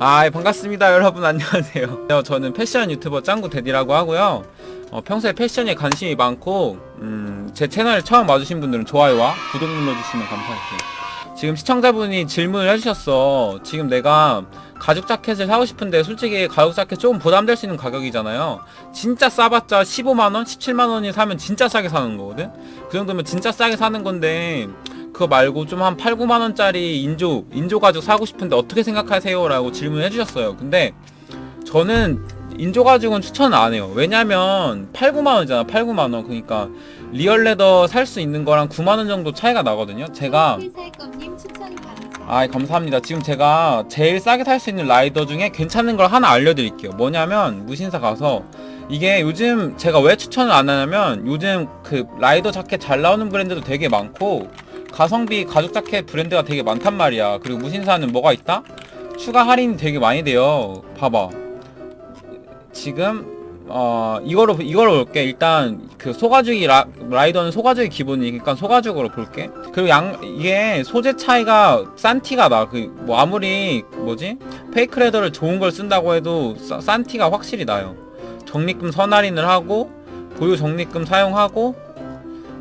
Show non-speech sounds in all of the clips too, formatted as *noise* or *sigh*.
아 반갑습니다 여러분. 안녕하세요. 어, 저는 패션 유튜버 짱구 데디라고 하고요. 어, 평소에 패션에 관심이 많고 음, 제 채널 처음 와주신 분들은 좋아요와 구독 눌러주시면 감사할게요. 지금 시청자분이 질문을 해주셨어. 지금 내가 가죽 자켓을 사고 싶은데 솔직히 가죽 자켓 조금 부담될 수 있는 가격이잖아요. 진짜 싸봤자 15만원 17만원이 사면 진짜 싸게 사는 거거든? 그 정도면 진짜 싸게 사는 건데 그거 말고 좀 한 8, 9만 원짜리 인조 인조 가죽 사고 싶은데 어떻게 생각하세요? 라고 질문을 해주셨어요. 근데 저는 인조 가죽은 추천 안 해요. 왜냐면 8, 9만 원이잖아. 8, 9만 원. 그러니까 리얼 레더 살 수 있는 거랑 9만 원 정도 차이가 나거든요. 제가. 아 감사합니다. 지금 제가 제일 싸게 살 수 있는 라이더 중에 괜찮은 걸 하나 알려드릴게요. 뭐냐면 무신사 가서 이게 요즘 제가 왜 추천을 안 하냐면 요즘 그 라이더 자켓 잘 나오는 브랜드도 되게 많고 가성비 가죽 자켓 브랜드가 되게 많단 말이야. 그리고 무신사는 뭐가 있다? 추가 할인이 되게 많이 돼요. 봐봐. 지금 어 이거로 이거로 볼게 일단 그 소가죽이 라, 라이더는 소가죽이 기본이니까 소가죽으로 볼게 그리고 양 이게 소재 차이가 싼 티가 나 그 뭐 아무리 뭐지 페이크 레더를 좋은 걸 쓴다고 해도 싸- 싼 티가 확실히 나요 적립금 선할인을 하고 보유 적립금 사용하고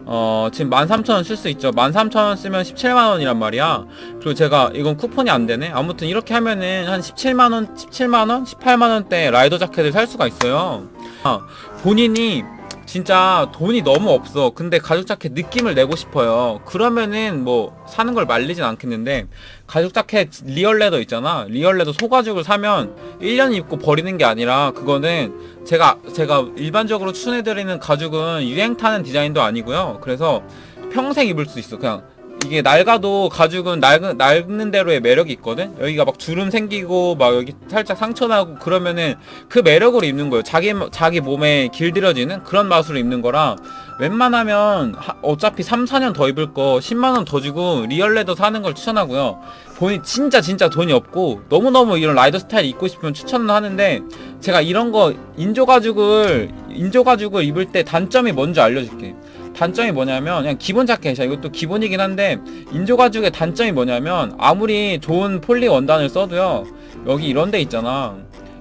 어 지금 13,000원 쓸 수 있죠. 13,000원 쓰면 17만원이란 말이야. 그리고 제가 이건 쿠폰이 안 되네. 아무튼 이렇게 하면은 한 17만원 17만원 18만원대 라이더 자켓을 살 수가 있어요. 아, 본인이 진짜 돈이 너무 없어. 근데 가죽 자켓 느낌을 내고 싶어요. 그러면은 뭐 사는 걸 말리진 않겠는데 가죽 자켓 리얼 레더 있잖아. 리얼 레더 소가죽을 사면 1년 입고 버리는 게 아니라 그거는 제가 제가 일반적으로 추천해 드리는 가죽은 유행 타는 디자인도 아니고요. 그래서 평생 입을 수 있어. 그냥 이게 낡아도 가죽은 낡은, 낡는 대로의 매력이 있거든? 여기가 막 주름 생기고 막 여기 살짝 상처 나고 그러면은 그 매력으로 입는 거예요. 자기 자기 몸에 길들여지는 그런 맛으로 입는 거라 웬만하면 하- 어차피 3, 4년 더 입을 거 10만 원 더 주고 리얼 레더 사는 걸 추천하고요. 본인 진짜 진짜 돈이 없고 너무너무 이런 라이더 스타일 입고 싶으면 추천은 하는데 제가 이런 거 인조 가죽을 인조 가죽을 입을 때 단점이 뭔지 알려줄게 단점이 뭐냐면 그냥 기본 자켓이야. 이것도 기본이긴 한데 인조 가죽의 단점이 뭐냐면 아무리 좋은 폴리 원단을 써도요. 여기 이런 데 있잖아.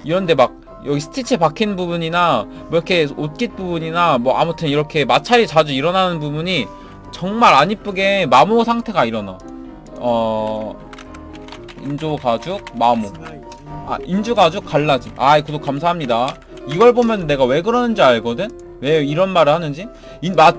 이런 데막 여기 스티치 박힌 부분이나 뭐 이렇게 옷깃 부분이나 뭐 아무튼 이렇게 마찰이 자주 일어나는 부분이 정말 안 이쁘게 마모 상태가 일어나. 어 인조 가죽 마모. 아 인주 가죽 갈라짐. 아 구독 감사합니다. 이걸 보면 내가 왜 그러는지 알거든 왜 이런 말을 하는지?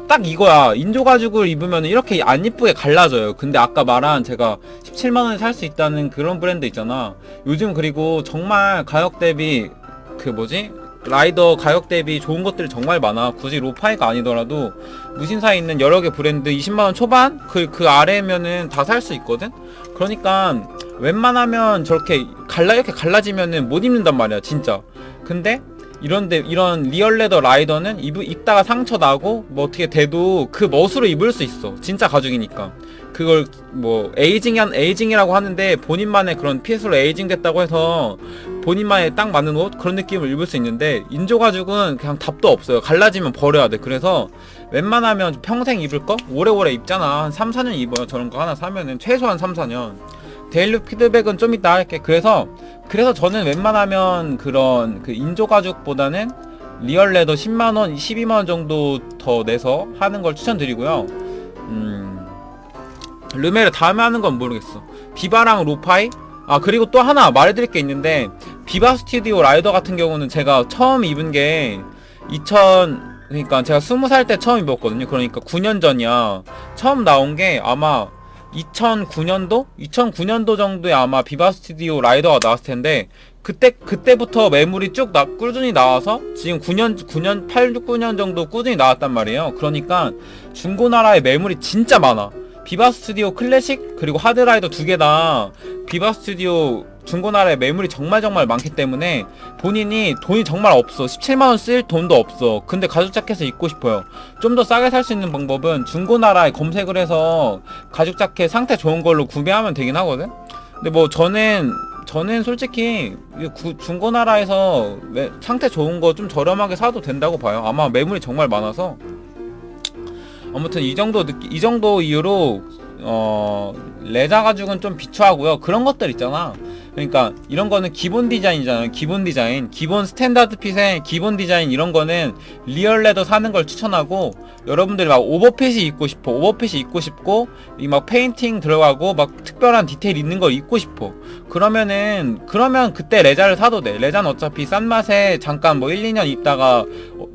딱 이거야. 인조 가죽을 입으면 이렇게 안 이쁘게 갈라져요. 근데 아까 말한 제가 17만원에 살 수 있다는 그런 브랜드 있잖아. 요즘 그리고 정말 가격 대비 그 뭐지? 라이더 가격 대비 좋은 것들이 정말 많아. 굳이 로파이가 아니더라도 무신사에 있는 여러 개 브랜드 20만원 초반? 그 그 아래면은 다 살 수 있거든? 그러니까 웬만하면 저렇게 갈라 이렇게 갈라지면은 못 입는단 말이야 진짜. 근데 이런데 이런 리얼 레더 라이더는 입, 입다가 상처 나고 뭐 어떻게 돼도 그 멋으로 입을 수 있어. 진짜 가죽이니까. 그걸 뭐 에이징한 에이징이라고 하는데 본인만의 그런 피스로 에이징 됐다고 해서 본인만의 딱 맞는 옷? 그런 느낌을 입을 수 있는데 인조 가죽은 그냥 답도 없어요. 갈라지면 버려야 돼. 그래서 웬만하면 평생 입을 거? 오래오래 입잖아. 한 3, 4년 입어요. 저런 거 하나 사면은. 최소한 3, 4년 데일리 피드백은 좀 이따 할게 그래서 그래서 저는 웬만하면 그런 그 인조 가죽보다는 리얼 레더 10만 원, 12만 원 정도 더 내서 하는 걸 추천드리고요. 음 르메르 다음에 하는 건 모르겠어. 비바랑 로파이? 아 그리고 또 하나 말해드릴 게 있는데 비바 스튜디오 라이더 같은 경우는 제가 처음 입은 게 2000 그러니까 제가 20살 때 처음 입었거든요. 그러니까 9년 전이야. 처음 나온 게 아마 2009년도? 2009년도 정도에 아마 비바 스튜디오 라이더가 나왔을 텐데 그때 그때부터 매물이 쭉 나, 꾸준히 나와서 지금 9년 9년 8, 9년 정도 꾸준히 나왔단 말이에요. 그러니까 중고나라에 매물이 진짜 많아. 비바 스튜디오 클래식? 그리고 하드라이더 두 개 다 비바 스튜디오 중고나라에 매물이 정말 정말 많기 때문에 본인이 돈이 정말 없어. 17만원 쓸 돈도 없어. 근데 가죽 자켓을 입고 싶어요. 좀 더 싸게 살 수 있는 방법은 중고나라에 검색을 해서 가죽 자켓 상태 좋은 걸로 구매하면 되긴 하거든? 근데 뭐 저는 저는 솔직히 중고나라에서 매- 상태 좋은 거 좀 저렴하게 사도 된다고 봐요. 아마 매물이 정말 많아서 아무튼 이 정도 느끼, 이 정도 이유로 어 레자 가죽은 좀 비추하고요 그런 것들 있잖아 그러니까 이런 거는 기본 디자인이잖아요. 기본 디자인. 기본 스탠다드 핏의 기본 디자인 이런 거는 리얼 레더 사는 걸 추천하고 여러분들이 막 오버핏이 입고 싶어. 오버핏이 입고 싶고 이 막 페인팅 들어가고 막 특별한 디테일 있는 거 입고 싶어. 그러면은 그러면 그때 레자를 사도 돼. 레자는 어차피 싼 맛에 잠깐 뭐 1, 2년 입다가 어,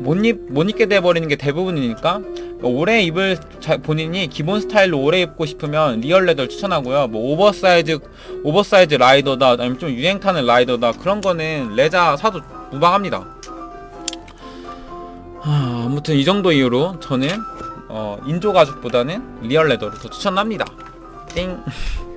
못, 입, 못 입게 돼버리는 게 대부분이니까 오래 입을 자- 본인이 기본 스타일로 오래 입고 싶으면 리얼 레더를 추천하고요. 뭐 오버사이즈 오버사이즈 라이더다 아니면 좀 유행 타는 라이더다 그런 거는 레자 사도 무방합니다. 하, 아무튼 이 정도 이유로 저는 어, 인조 가죽보다는 리얼 레더를 더 추천합니다. 띵. *laughs*